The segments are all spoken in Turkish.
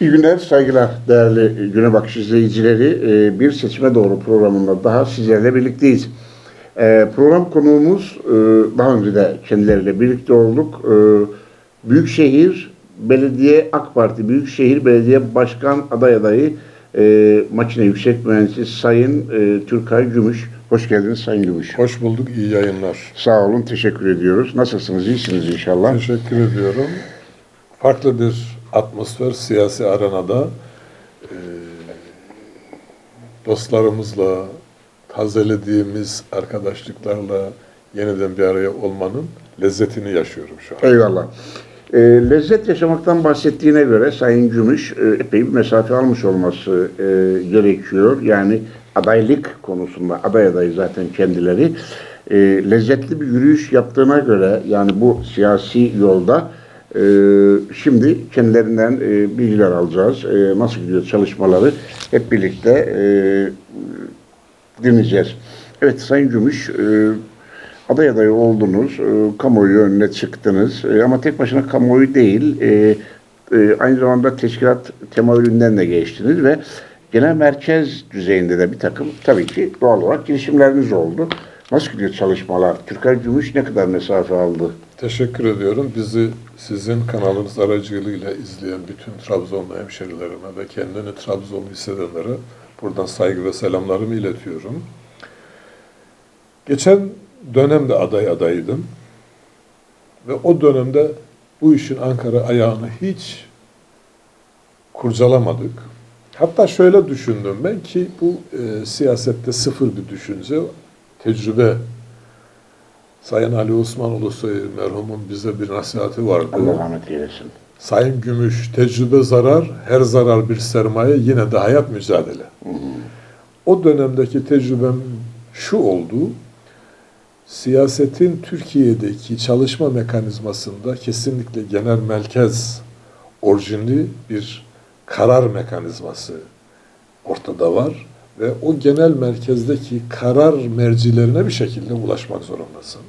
İyi günler, saygılar değerli Güne Bakış izleyicileri. Ee, Bir Seçime Doğru programında daha sizlerle birlikteyiz. Ee, Program konuğumuz, e, daha önce de kendileriyle birlikte olduk. Ee, Büyükşehir Belediye AK Parti Büyükşehir Belediye Başkan aday adayı e, Makine Yüksek Mühendisi Sayın e, Türkay Gümüş. Hoş geldiniz Sayın Gümüş. Hoş bulduk, iyi yayınlar. Sağ olun, teşekkür ediyoruz. Nasılsınız, iyisiniz inşallah. Teşekkür ediyorum. Farklı bir atmosfer siyasi arenada e, dostlarımızla, tazelediğimiz arkadaşlıklarla yeniden bir araya olmanın lezzetini yaşıyorum şu an. Eyvallah. E, lezzet yaşamaktan bahsettiğine göre Sayın Gümüş e, epey bir mesafe almış olması e, gerekiyor. Yani adaylık konusunda aday adayı zaten kendileri. E, lezzetli bir yürüyüş yaptığına göre yani bu siyasi yolda e, şimdi kendilerinden e, bilgiler alacağız. E, nasıl gidiyor çalışmaları hep birlikte e, dinleyeceğiz. Evet Sayın Gümüş, e, aday adayı oldunuz, e, kamuoyu önüne çıktınız E, ama tek başına kamuoyu değil, e, e, aynı zamanda teşkilat temayülünden de geçtiniz ve genel merkez düzeyinde de bir takım tabii ki doğal olarak girişimleriniz oldu. Nasıl gidiyor çalışmalar? Türker Gümüş ne kadar mesafe aldı? Teşekkür ediyorum. Bizi sizin kanalınız aracılığıyla izleyen bütün Trabzonlu hemşerilerime ve kendini Trabzonlu hissedenlere buradan saygı ve selamlarımı iletiyorum. Geçen dönemde aday adaydım. Ve o dönemde bu işin Ankara ayağını hiç kurcalamadık. Hatta şöyle düşündüm ben ki bu e, siyasette sıfır bir düşünce, tecrübe. Sayın Ali Osman Ulusoy merhumun bize bir nasihati vardı. Allah rahmet eylesin. Sayın Gümüş, tecrübe zarar, her zarar bir sermaye, yine de hayat mücadele. O dönemdeki tecrübem şu oldu, siyasetin Türkiye'deki çalışma mekanizmasında kesinlikle genel merkez orijinli bir karar mekanizması ortada var ve o genel merkezdeki karar mercilerine bir şekilde ulaşmak zorundasın.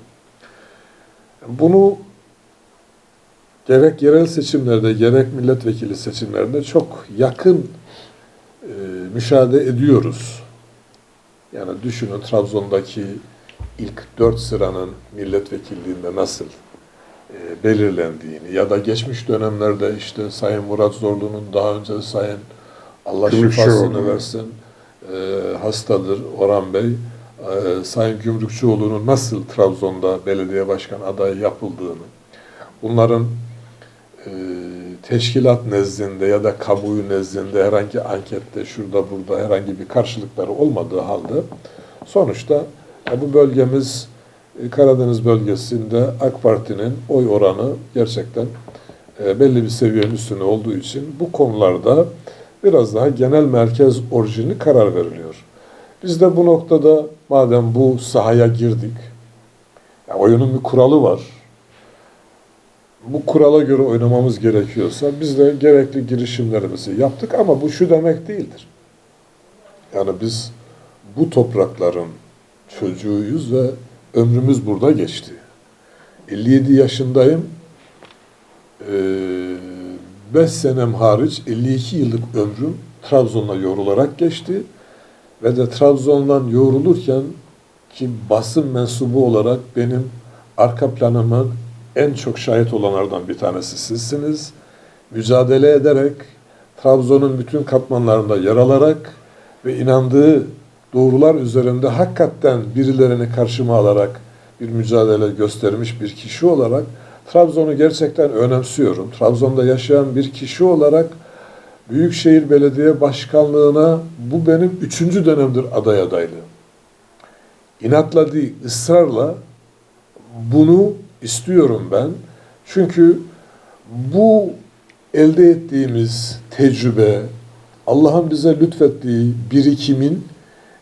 Bunu gerek yerel seçimlerde gerek milletvekili seçimlerinde çok yakın e, müşahede ediyoruz. Yani düşünün Trabzon'daki ilk dört sıranın milletvekilliğinde nasıl e, belirlendiğini ya da geçmiş dönemlerde işte Sayın Murat Zorlu'nun daha önce Sayın Allah Gümrükçüoğlu. şifasını versin hastadır Orhan Bey. E, Sayın Gümrükçüoğlu'nun nasıl Trabzon'da belediye başkan adayı yapıldığını, bunların e, teşkilat nezdinde ya da kamuoyu nezdinde herhangi ankette şurada burada herhangi bir karşılıkları olmadığı halde sonuçta e, bu bölgemiz e, Karadeniz bölgesinde AK Parti'nin oy oranı gerçekten e, belli bir seviyenin üstünde olduğu için bu konularda biraz daha genel merkez orijinli karar veriliyor. Biz de bu noktada madem bu sahaya girdik, ya oyunun bir kuralı var. Bu kurala göre oynamamız gerekiyorsa biz de gerekli girişimlerimizi yaptık ama bu şu demek değildir. Yani biz bu toprakların çocuğuyuz ve ömrümüz burada geçti. 57 yaşındayım. 5 senem hariç 52 yıllık ömrüm Trabzon'la yoğrularak geçti. Ve de Trabzon'dan yoğrulurken ki basın mensubu olarak benim arka planıma en çok şahit olanlardan bir tanesi sizsiniz. Mücadele ederek, Trabzon'un bütün katmanlarında yer alarak ve inandığı doğrular üzerinde hakikaten birilerini karşıma alarak bir mücadele göstermiş bir kişi olarak Trabzon'u gerçekten önemsiyorum. Trabzon'da yaşayan bir kişi olarak Büyükşehir Belediye Başkanlığı'na bu benim üçüncü dönemdir aday adaylığım. İnatla değil, ısrarla bunu istiyorum ben. Çünkü bu elde ettiğimiz tecrübe, Allah'ın bize lütfettiği birikimin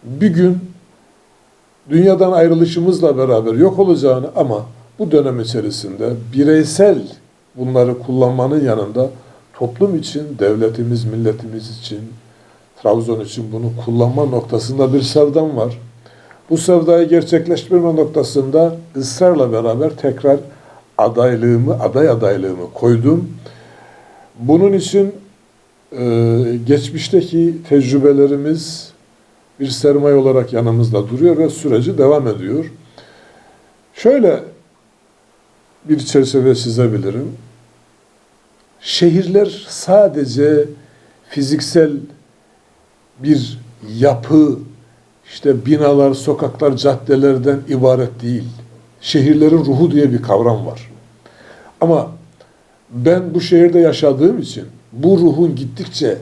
bir gün dünyadan ayrılışımızla beraber yok olacağını ama bu dönem içerisinde bireysel bunları kullanmanın yanında toplum için, devletimiz, milletimiz için, Trabzon için bunu kullanma noktasında bir sevdam var. Bu sevdayı gerçekleştirme noktasında ısrarla beraber tekrar adaylığımı, aday adaylığımı koydum. Bunun için Ee, geçmişteki tecrübelerimiz bir sermaye olarak yanımızda duruyor ve süreci devam ediyor. Şöyle bir çerçeve çizebilirim. Şehirler sadece fiziksel bir yapı, işte binalar, sokaklar, caddelerden ibaret değil. Şehirlerin ruhu diye bir kavram var. Ama ben bu şehirde yaşadığım için bu ruhun gittikçe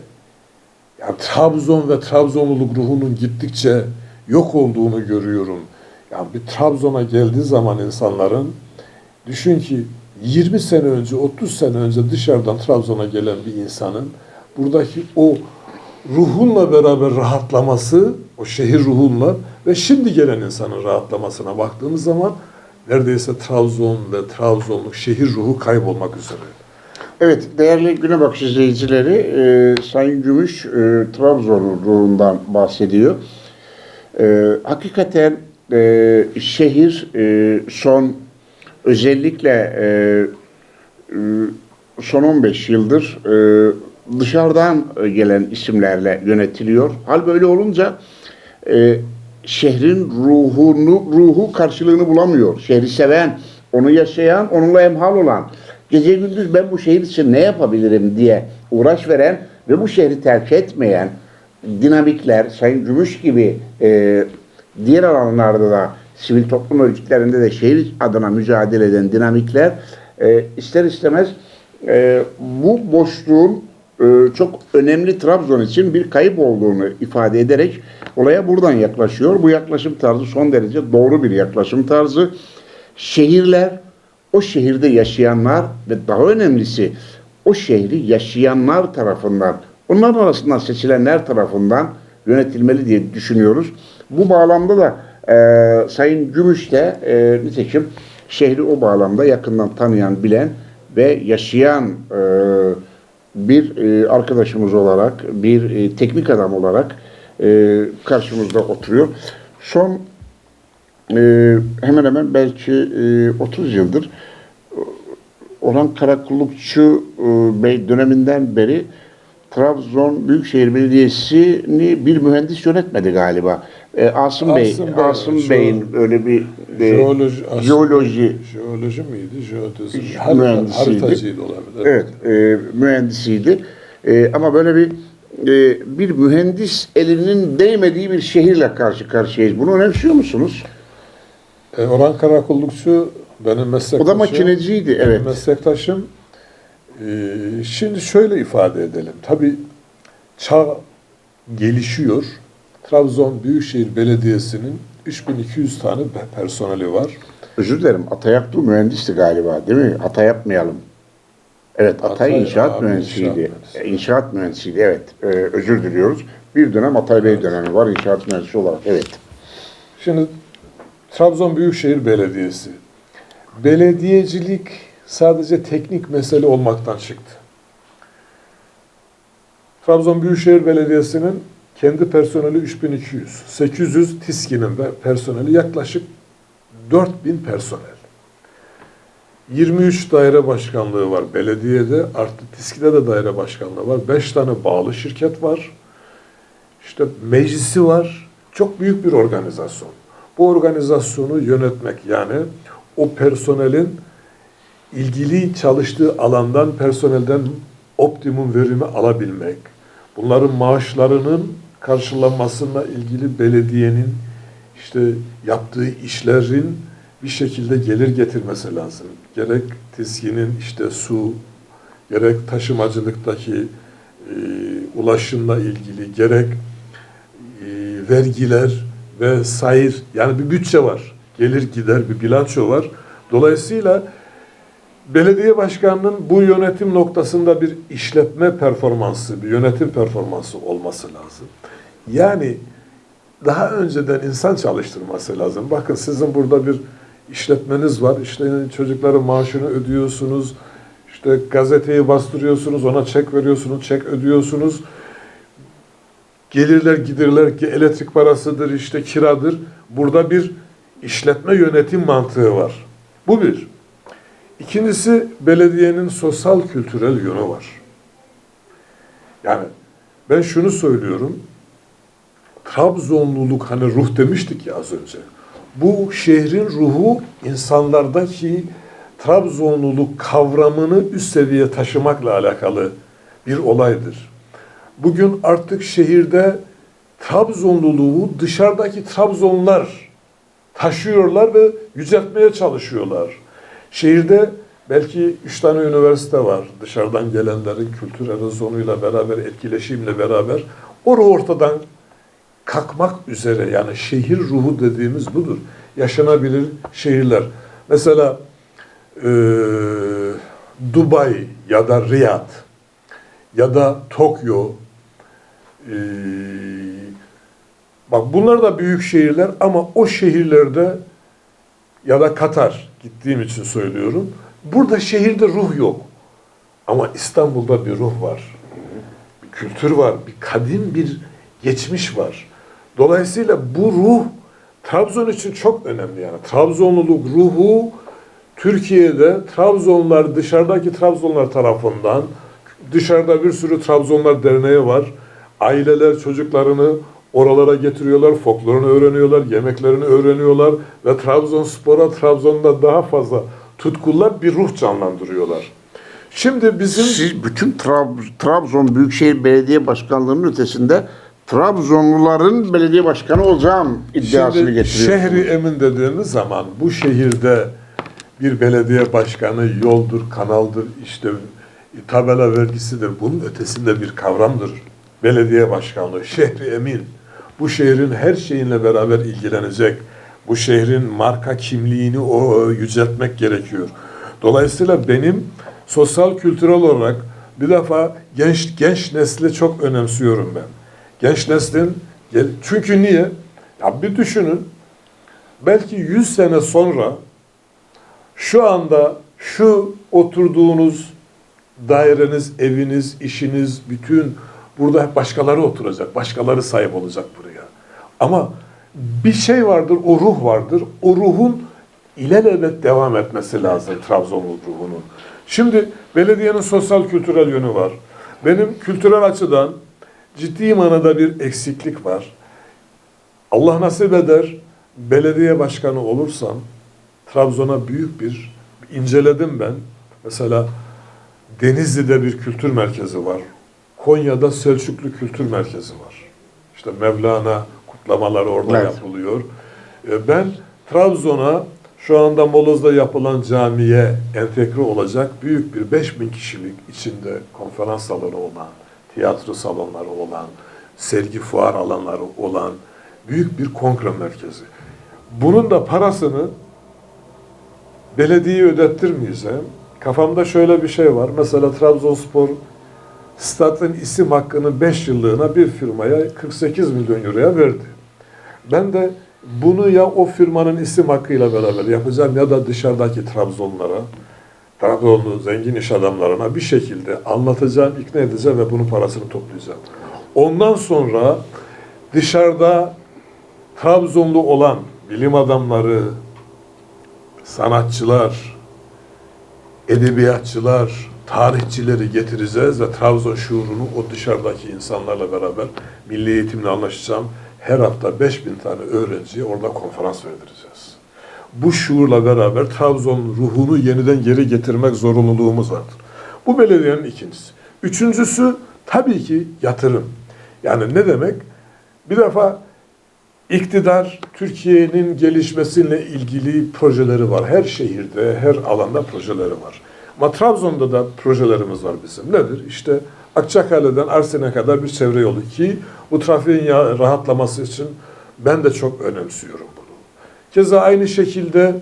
yani Trabzon ve Trabzonluluk ruhunun gittikçe yok olduğunu görüyorum. Yani bir Trabzon'a geldiği zaman insanların düşün ki 20 sene önce, 30 sene önce dışarıdan Trabzon'a gelen bir insanın buradaki o ruhunla beraber rahatlaması, o şehir ruhunla ve şimdi gelen insanın rahatlamasına baktığımız zaman neredeyse Trabzon ve Trabzonluk şehir ruhu kaybolmak üzere. Evet, değerli Güne Bakış izleyicileri, e, Sayın Gümüş e, Trabzon ruhundan bahsediyor. E, hakikaten e, şehir e, son özellikle e, e, son 15 yıldır e, dışarıdan gelen isimlerle yönetiliyor. Hal böyle olunca e, şehrin ruhunu ruhu karşılığını bulamıyor. Şehri seven, onu yaşayan, onunla emhal olan, gece gündüz ben bu şehir için ne yapabilirim diye uğraş veren ve bu şehri terk etmeyen dinamikler, Sayın Gümüş gibi e, diğer alanlarda da sivil toplum örgütlerinde de şehir adına mücadele eden dinamikler e, ister istemez e, bu boşluğun e, çok önemli Trabzon için bir kayıp olduğunu ifade ederek olaya buradan yaklaşıyor. Bu yaklaşım tarzı son derece doğru bir yaklaşım tarzı. Şehirler, o şehirde yaşayanlar ve daha önemlisi o şehri yaşayanlar tarafından, onların arasından seçilenler tarafından yönetilmeli diye düşünüyoruz. Bu bağlamda da e, Sayın Gümüş de e, nitekim şehri o bağlamda yakından tanıyan, bilen ve yaşayan e, bir e, arkadaşımız olarak, bir e, teknik adam olarak e, karşımızda oturuyor. Son e, hemen hemen belki e, 30 yıldır Orhan Karakullukçu e, Bey döneminden beri Trabzon Büyükşehir Belediyesi'ni bir mühendis yönetmedi galiba. E, Asım, Bey, Asım Bey, Asım şu- Bey'in öyle bir e, Jeoloji, aslında- jeoloji jeoloji miydi? Jeodezi. Mühendisiydi. haritacıydı olabilir. Evet, e, mühendisiydi. E, ama böyle bir e, bir mühendis elinin değmediği bir şehirle karşı karşıyayız. Bunu önemsiyor musunuz? E, Orhan Karakullukçu benim meslektaşım. O da makineciydi, evet. Meslektaşım. E, şimdi şöyle ifade edelim. Tabii çağ gelişiyor. Trabzon Büyükşehir Belediyesi'nin 3200 tane pe- personeli var. Özür dilerim, Atayaklı mühendisti galiba değil mi? Hata yapmayalım. Evet, Atay, Atay inşaat abi, mühendisiydi. inşaat İnşaat mühendisi. mühendisiydi. evet. E, özür diliyoruz. Bir dönem Atay Bey dönemi var inşaat mühendisi olarak, evet. Şimdi Trabzon Büyükşehir Belediyesi. Belediyecilik sadece teknik mesele olmaktan çıktı. Trabzon Büyükşehir Belediyesi'nin kendi personeli 3200, 800 TİSKİ'nin ve personeli yaklaşık 4000 personel. 23 daire başkanlığı var belediyede, artı TİSKİ'de de daire başkanlığı var. 5 tane bağlı şirket var. İşte meclisi var. Çok büyük bir organizasyon. Bu organizasyonu yönetmek yani o personelin ilgili çalıştığı alandan personelden optimum verimi alabilmek. Bunların maaşlarının karşılanmasıyla ilgili belediyenin işte yaptığı işlerin bir şekilde gelir getirmesi lazım. Gerek TİSKİ'nin işte su, gerek taşımacılıktaki e, ulaşımla ilgili, gerek e, vergiler ve sayır yani bir bütçe var. Gelir gider bir bilanço var. Dolayısıyla belediye başkanının bu yönetim noktasında bir işletme performansı, bir yönetim performansı olması lazım. Yani daha önceden insan çalıştırması lazım. Bakın sizin burada bir işletmeniz var. İşte çocukların maaşını ödüyorsunuz. İşte gazeteyi bastırıyorsunuz, ona çek veriyorsunuz, çek ödüyorsunuz gelirler giderler ki elektrik parasıdır işte kiradır. Burada bir işletme yönetim mantığı var. Bu bir. İkincisi belediyenin sosyal kültürel yönü var. Yani ben şunu söylüyorum. Trabzonluluk hani ruh demiştik ya az önce. Bu şehrin ruhu insanlardaki Trabzonluluk kavramını üst seviyeye taşımakla alakalı bir olaydır. Bugün artık şehirde Trabzonluluğu dışarıdaki Trabzonlar taşıyorlar ve yüceltmeye çalışıyorlar. Şehirde belki üç tane üniversite var. Dışarıdan gelenlerin kültür erozyonuyla beraber, etkileşimle beraber o ruh ortadan kalkmak üzere yani şehir ruhu dediğimiz budur. Yaşanabilir şehirler. Mesela eee, Dubai ya da Riyad ya da Tokyo eee, bak bunlar da büyük şehirler ama o şehirlerde ya da Katar gittiğim için söylüyorum. Burada şehirde ruh yok. Ama İstanbul'da bir ruh var. Bir kültür var, bir kadim bir geçmiş var. Dolayısıyla bu ruh Trabzon için çok önemli yani. Trabzonluluk ruhu Türkiye'de Trabzonlar dışarıdaki Trabzonlar tarafından dışarıda bir sürü Trabzonlar derneği var. Aileler çocuklarını oralara getiriyorlar, folklorunu öğreniyorlar, yemeklerini öğreniyorlar ve Trabzonspor'a Trabzon'da daha fazla tutkular bir ruh canlandırıyorlar. Şimdi bizim Siz bütün Trab- Trabzon Büyükşehir Belediye Başkanlığı'nın ötesinde Trabzonluların belediye başkanı olacağım iddiasını Şimdi getiriyorsunuz. şehri emin dediğimiz zaman bu şehirde bir belediye başkanı yoldur, kanaldır, işte tabela vergisidir. Bunun ötesinde bir kavramdır. Belediye başkanlığı, şehri emin. Bu şehrin her şeyinle beraber ilgilenecek. Bu şehrin marka kimliğini o yüceltmek gerekiyor. Dolayısıyla benim sosyal kültürel olarak bir defa genç genç nesli çok önemsiyorum ben. Genç neslin çünkü niye? Ya bir düşünün. Belki 100 sene sonra şu anda şu oturduğunuz daireniz, eviniz, işiniz, bütün burada hep başkaları oturacak. Başkaları sahip olacak buraya. Ama bir şey vardır, o ruh vardır. O ruhun ilelebet devam etmesi lazım Trabzonlu ruhunun. Şimdi belediyenin sosyal kültürel yönü var. Benim kültürel açıdan ciddi manada bir eksiklik var. Allah nasip eder belediye başkanı olursam Trabzon'a büyük bir inceledim ben. Mesela Denizli'de bir kültür merkezi var. Konya'da Selçuklu Kültür Merkezi var. İşte Mevlana kutlamaları orada Evet. yapılıyor. E, Ben Trabzon'a şu anda Moloz'da yapılan camiye entegre olacak büyük bir 5000 kişilik içinde konferans salonu olan, tiyatro salonları olan, sergi fuar alanları olan büyük bir kongre merkezi. Bunun da parasını belediye ödettirmeyeceğim. Kafamda şöyle bir şey var. Mesela Trabzonspor stadın isim hakkını 5 yıllığına bir firmaya 48 milyon euroya verdi. Ben de bunu ya o firmanın isim hakkıyla beraber yapacağım ya da dışarıdaki Trabzonlara, Trabzonlu zengin iş adamlarına bir şekilde anlatacağım, ikna edeceğim ve bunun parasını toplayacağım. Ondan sonra dışarıda Trabzonlu olan bilim adamları, sanatçılar, edebiyatçılar, tarihçileri getireceğiz ve Trabzon şuurunu o dışarıdaki insanlarla beraber milli eğitimle anlaşacağım. Her hafta 5000 tane öğrenciye orada konferans verdireceğiz. Bu şuurla beraber Trabzon ruhunu yeniden geri getirmek zorunluluğumuz vardır. Bu belediyenin ikincisi. Üçüncüsü tabii ki yatırım. Yani ne demek? Bir defa İktidar Türkiye'nin gelişmesiyle ilgili projeleri var. Her şehirde, her alanda projeleri var. Ama Trabzon'da da projelerimiz var bizim. Nedir? İşte Akçakale'den Arsen'e kadar bir çevre yolu ki bu trafiğin rahatlaması için ben de çok önemsiyorum. Keza aynı şekilde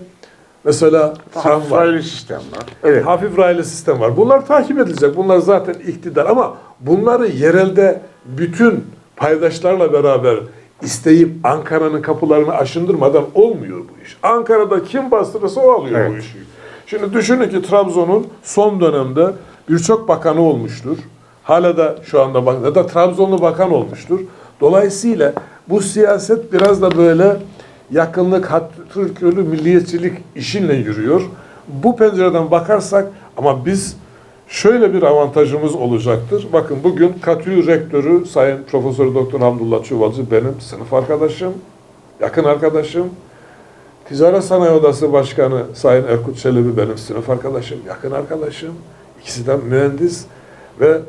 mesela tramvay. Raylı sistem var. Evet. Hafif raylı sistem var. Bunlar takip edilecek. Bunlar zaten iktidar ama bunları yerelde bütün paydaşlarla beraber isteyip Ankara'nın kapılarını aşındırmadan olmuyor bu iş. Ankara'da kim bastırırsa o alıyor bu Evet. işi. Şimdi düşünün ki Trabzon'un son dönemde birçok bakanı olmuştur. Hala da şu anda bak ya da Trabzonlu bakan olmuştur. Dolayısıyla bu siyaset biraz da böyle yakınlık, hatırkörlü milliyetçilik işinle yürüyor. Bu pencereden bakarsak ama biz Şöyle bir avantajımız olacaktır. Bakın bugün Katü rektörü Sayın Profesör Doktor Hamdullah Çuvalcı benim sınıf arkadaşım, yakın arkadaşım. Ticaret Sanayi Odası Başkanı Sayın Erkut Çelebi benim sınıf arkadaşım, yakın arkadaşım. İkisi de mühendis ve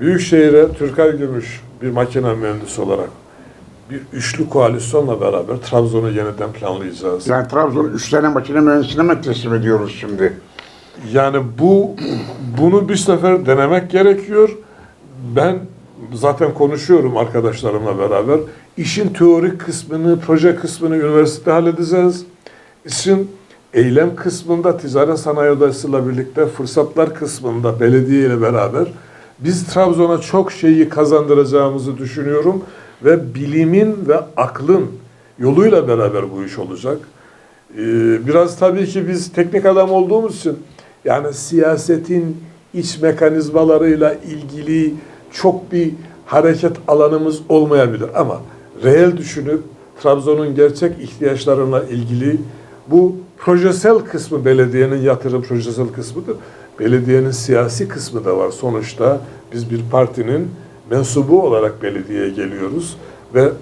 Büyükşehir'e Türkay Gümüş bir makine mühendisi olarak bir üçlü koalisyonla beraber Trabzon'u yeniden planlayacağız. Yani Trabzon üç tane makine mühendisine mi teslim ediyoruz şimdi? Yani bu bunu bir sefer denemek gerekiyor. Ben zaten konuşuyorum arkadaşlarımla beraber. İşin teorik kısmını, proje kısmını üniversitede halledeceğiz. İşin eylem kısmında ticaret sanayi odasıyla birlikte fırsatlar kısmında belediye ile beraber biz Trabzon'a çok şeyi kazandıracağımızı düşünüyorum ve bilimin ve aklın yoluyla beraber bu iş olacak. Ee, biraz tabii ki biz teknik adam olduğumuz için yani siyasetin iç mekanizmalarıyla ilgili çok bir hareket alanımız olmayabilir ama reel düşünüp Trabzon'un gerçek ihtiyaçlarına ilgili bu projesel kısmı belediyenin yatırım projesel kısmıdır. Belediyenin siyasi kısmı da var. Sonuçta biz bir partinin mensubu olarak belediyeye geliyoruz ve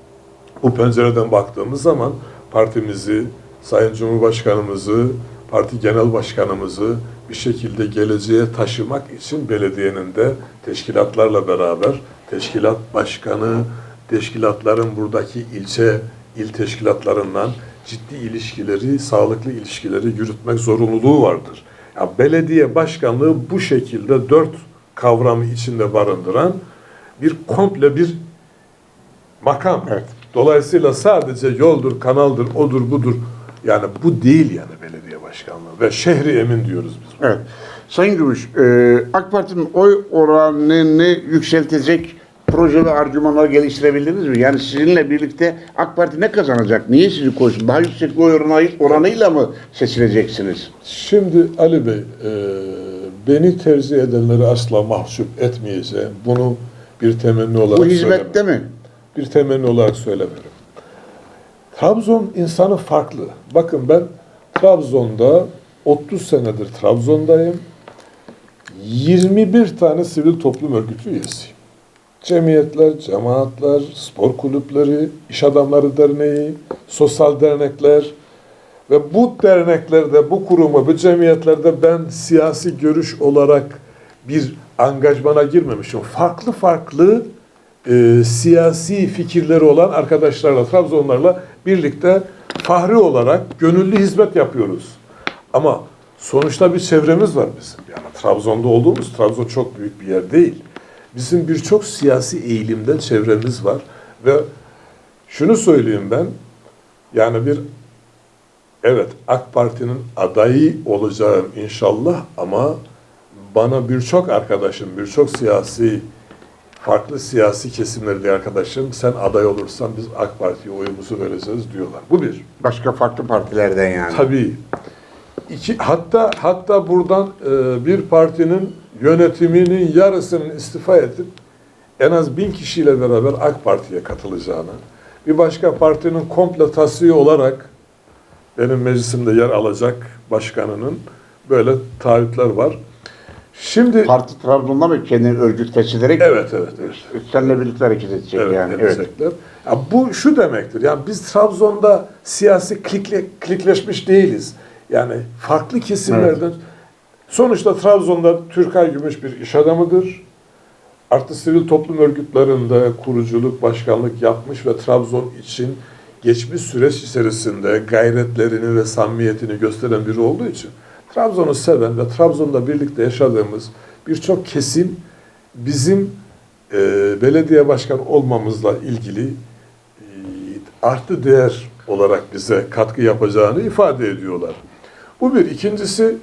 bu pencereden baktığımız zaman partimizi, Sayın Cumhurbaşkanımızı, parti genel başkanımızı bir şekilde geleceğe taşımak için belediyenin de teşkilatlarla beraber teşkilat başkanı, teşkilatların buradaki ilçe, il teşkilatlarından ciddi ilişkileri, sağlıklı ilişkileri yürütmek zorunluluğu vardır. Ya belediye başkanlığı bu şekilde dört kavramı içinde barındıran bir komple bir makam. Evet. Dolayısıyla sadece yoldur, kanaldır, odur, budur. Yani bu değil yani belediye başkanlığı. Ve şehri emin diyoruz biz. Evet. Sayın Gümüş, e, AK Parti'nin oy oranını yükseltecek proje ve argümanlar geliştirebildiniz mi? Yani sizinle birlikte AK Parti ne kazanacak? Niye sizi koysun? Daha yüksek oy oranı- oranıyla mı seçileceksiniz? Şimdi Ali Bey, e, beni tercih edenleri asla mahcup etmeyeceğim. Bunu bir temenni olarak Bu hizmette mi? Bir temenni olarak söylemiyorum. Trabzon insanı farklı. Bakın ben Trabzon'da 30 senedir Trabzon'dayım. 21 tane sivil toplum örgütü üyesiyim. Cemiyetler, cemaatler, spor kulüpleri, iş adamları derneği, sosyal dernekler ve bu derneklerde, bu kuruma, bu cemiyetlerde ben siyasi görüş olarak bir angajmana girmemişim. Farklı farklı e, siyasi fikirleri olan arkadaşlarla, Trabzonlarla birlikte fahri olarak gönüllü hizmet yapıyoruz. Ama sonuçta bir çevremiz var bizim. Yani Trabzon'da olduğumuz, Trabzon çok büyük bir yer değil. Bizim birçok siyasi eğilimden çevremiz var ve şunu söyleyeyim ben, yani bir evet AK Parti'nin adayı olacağım inşallah ama bana birçok arkadaşım, birçok siyasi farklı siyasi kesimlerdeki arkadaşım sen aday olursan biz AK Parti'ye oyumuzu vereceğiz diyorlar. Bu bir. Başka farklı partilerden yani. Tabii. İki, hatta hatta buradan e, bir partinin yönetiminin yarısının istifa edip en az bin kişiyle beraber AK Parti'ye katılacağını, bir başka partinin komple tasfiye olarak benim meclisimde yer alacak başkanının böyle taahhütler var. Şimdi Parti Trabzon'da mı kendini örgütleştirerek evet evet evet. seninle birlikte hareket edecek Evet, yani? Evet. Ya bu şu demektir. Yani biz Trabzon'da siyasi klikle, klikleşmiş değiliz. Yani farklı kesimlerden sonuçta Trabzon'da Türkay Gümüş bir iş adamıdır. Artı sivil toplum örgütlerinde kuruculuk, başkanlık yapmış ve Trabzon için geçmiş süreç içerisinde gayretlerini ve samimiyetini gösteren biri olduğu için Trabzon'u seven ve Trabzon'da birlikte yaşadığımız birçok kesim bizim e, belediye başkan olmamızla ilgili e, artı değer olarak bize katkı yapacağını ifade ediyorlar. Bu bir. İkincisi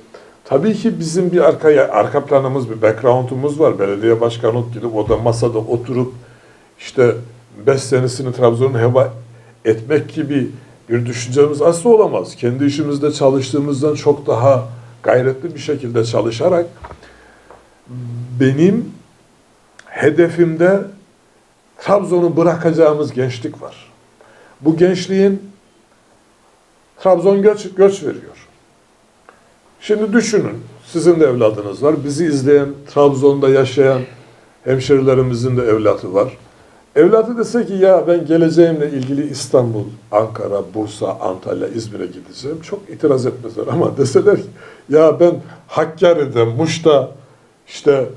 tabii ki bizim bir arkaya arka planımız, bir background'umuz var. Belediye başkanı gidip o da masada oturup işte 5 senesini Trabzon'un heba etmek gibi bir düşüncemiz asla olamaz. Kendi işimizde çalıştığımızdan çok daha gayretli bir şekilde çalışarak benim hedefimde Trabzon'u bırakacağımız gençlik var. Bu gençliğin Trabzon göç, göç veriyor. Şimdi düşünün, Sizin de evladınız var. Bizi izleyen, Trabzon'da yaşayan hemşerilerimizin de evlatı var. Evlatı dese ki ya ben geleceğimle ilgili İstanbul, Ankara, Bursa, Antalya, İzmir'e gideceğim. Çok itiraz etmezler ama deseler ki ya ben Hakkari'de, Muş'ta, işte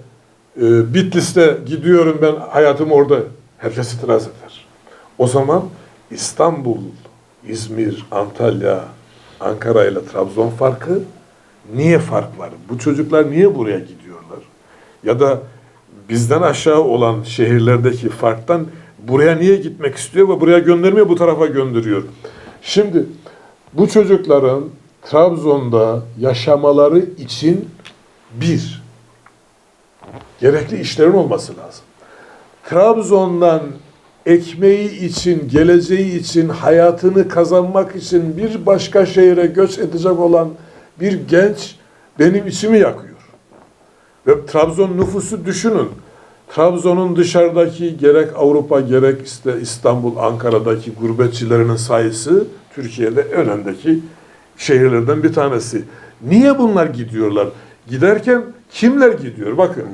e, Bitlis'te gidiyorum ben hayatım orada. Herkes itiraz eder. O zaman İstanbul, İzmir, Antalya, Ankara ile Trabzon farkı niye fark var? Bu çocuklar niye buraya gidiyorlar? Ya da bizden aşağı olan şehirlerdeki farktan buraya niye gitmek istiyor ve buraya göndermiyor bu tarafa gönderiyor. Şimdi bu çocukların Trabzon'da yaşamaları için bir gerekli işlerin olması lazım. Trabzon'dan ekmeği için, geleceği için, hayatını kazanmak için bir başka şehire göç edecek olan bir genç benim içimi yakıyor. Ve Trabzon nüfusu düşünün. Trabzon'un dışarıdaki gerek Avrupa gerek işte İstanbul, Ankara'daki gurbetçilerinin sayısı Türkiye'de önemdeki şehirlerden bir tanesi. Niye bunlar gidiyorlar? Giderken kimler gidiyor? Bakın.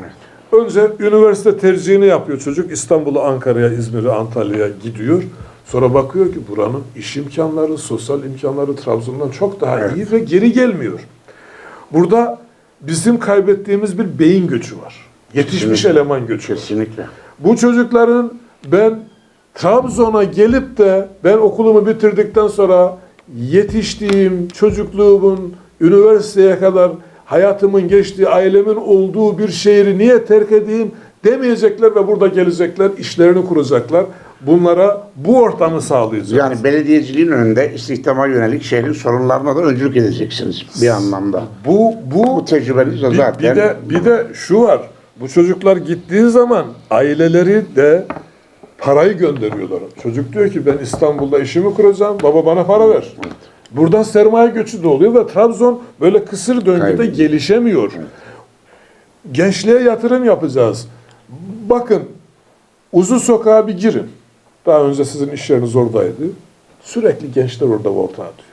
Önce üniversite tercihini yapıyor çocuk. İstanbul'a, Ankara'ya, İzmir'e, Antalya'ya gidiyor. Sonra bakıyor ki buranın iş imkanları, sosyal imkanları Trabzon'dan çok daha Evet. iyi ve geri gelmiyor. Burada bizim kaybettiğimiz bir beyin göçü var. Yetişmiş Kesinlikle. eleman göçü. Kesinlikle. Bu çocukların ben Trabzon'a gelip de ben okulumu bitirdikten sonra yetiştiğim çocukluğumun üniversiteye kadar hayatımın geçtiği ailemin olduğu bir şehri niye terk edeyim demeyecekler ve burada gelecekler işlerini kuracaklar. Bunlara bu ortamı sağlayacağız. Yani belediyeciliğin önünde istihdama yönelik şehrin sorunlarına da öncülük edeceksiniz bir anlamda. bu bu Bu tecrübeniz Bir, zaten bir de bir de şu var. Bu çocuklar gittiği zaman aileleri de parayı gönderiyorlar. Çocuk diyor ki ben İstanbul'da işimi kuracağım. Baba bana para ver. Buradan sermaye göçü de oluyor ve Trabzon böyle kısır döngüde Kaybediyor. gelişemiyor. Gençliğe yatırım yapacağız. Bakın uzun sokağa bir girin. Daha önce sizin iş yeriniz oradaydı. Sürekli gençler orada volta atıyor.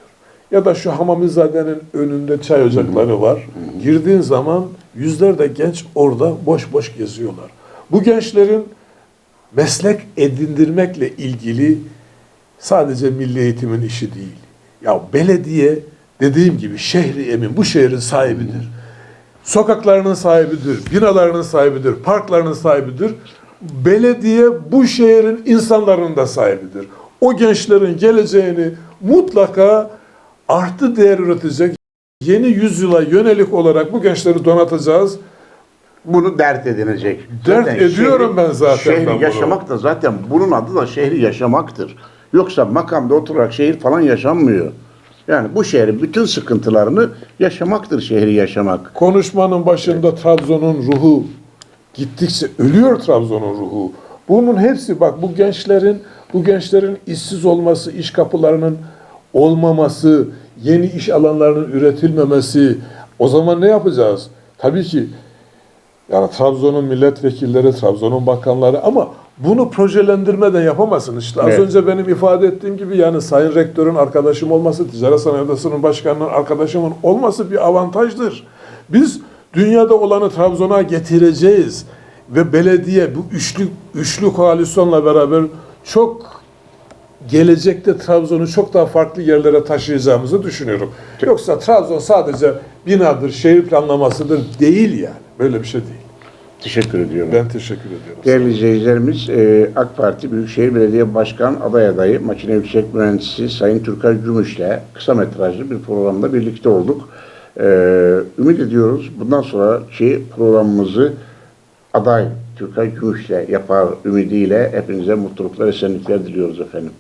Ya da şu Hamamizade'nin önünde çay ocakları var. Girdiğin zaman yüzlerce genç orada boş boş geziyorlar. Bu gençlerin meslek edindirmekle ilgili sadece milli eğitimin işi değil. Ya belediye dediğim gibi şehri emin bu şehrin sahibidir. Sokaklarının sahibidir, binalarının sahibidir, parklarının sahibidir. Belediye bu şehrin insanların da sahibidir. O gençlerin geleceğini mutlaka artı değer üretecek yeni yüzyıla yönelik olarak bu gençleri donatacağız. bunu dert edinecek. Dert ediyorum ben zaten Şehri ben bunu. yaşamak da zaten bunun adı da şehri yaşamaktır. Yoksa makamda oturarak şehir falan yaşanmıyor. Yani bu şehrin bütün sıkıntılarını yaşamaktır şehri yaşamak. Konuşmanın başında Trabzon'un ruhu gittikçe ölüyor Trabzon'un ruhu. Bunun hepsi bak bu gençlerin bu gençlerin işsiz olması, iş kapılarının olmaması, yeni iş alanlarının üretilmemesi. O zaman ne yapacağız? Tabii ki yani Trabzon'un milletvekilleri, Trabzon'un bakanları ama bunu projelendirmeden yapamazsın. İşte az Evet. önce benim ifade ettiğim gibi yani Sayın Rektör'ün arkadaşım olması, Ticaret Sanayi Odası'nın başkanının arkadaşımın olması bir avantajdır. Biz dünyada olanı Trabzon'a getireceğiz ve belediye bu üçlü üçlü koalisyonla beraber çok gelecekte Trabzon'u çok daha farklı yerlere taşıyacağımızı düşünüyorum. Yoksa Trabzon sadece binadır, şehir planlamasıdır değil yani. Böyle bir şey değil. Teşekkür ediyorum. Ben teşekkür ediyorum. Değerli izleyicilerimiz, e, AK Parti Büyükşehir Belediye Başkan aday adayı, makine yüksek mühendisi Sayın Türkay Gümüş'le kısa metrajlı bir programda birlikte olduk. E, ümit ediyoruz bundan sonraki programımızı aday Türkay Gümüş'le yapar ümidiyle hepinize mutluluklar, esenlikler diliyoruz efendim.